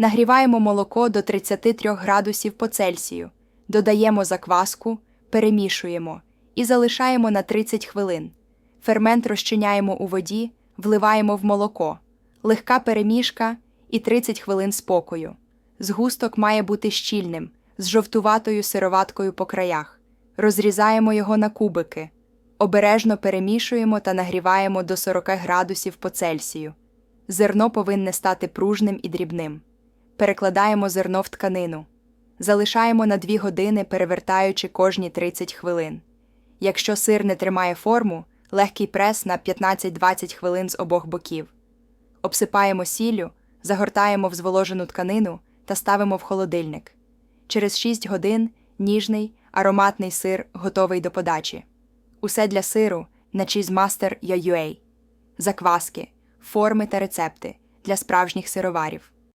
Нагріваємо молоко до 33 градусів по Цельсію, додаємо закваску, перемішуємо і залишаємо на 30 хвилин. Фермент розчиняємо у воді, вливаємо в молоко, легка перемішка і 30 хвилин спокою. Згусток має бути щільним, з жовтуватою сироваткою по краях. Розрізаємо його на кубики. Обережно перемішуємо та нагріваємо до 40 градусів по Цельсію. Зерно повинне стати пружним і дрібним. Перекладаємо зерно в тканину. Залишаємо на 2 години, перевертаючи кожні 30 хвилин. Якщо сир не тримає форму, легкий прес на 15-20 хвилин з обох боків. Обсипаємо сіллю, загортаємо в зволожену тканину та ставимо в холодильник. Через 6 годин ніжний, ароматний сир готовий до подачі. Усе для сиру на Cheezemaster.ua. Закваски, форми та рецепти для справжніх сироварів.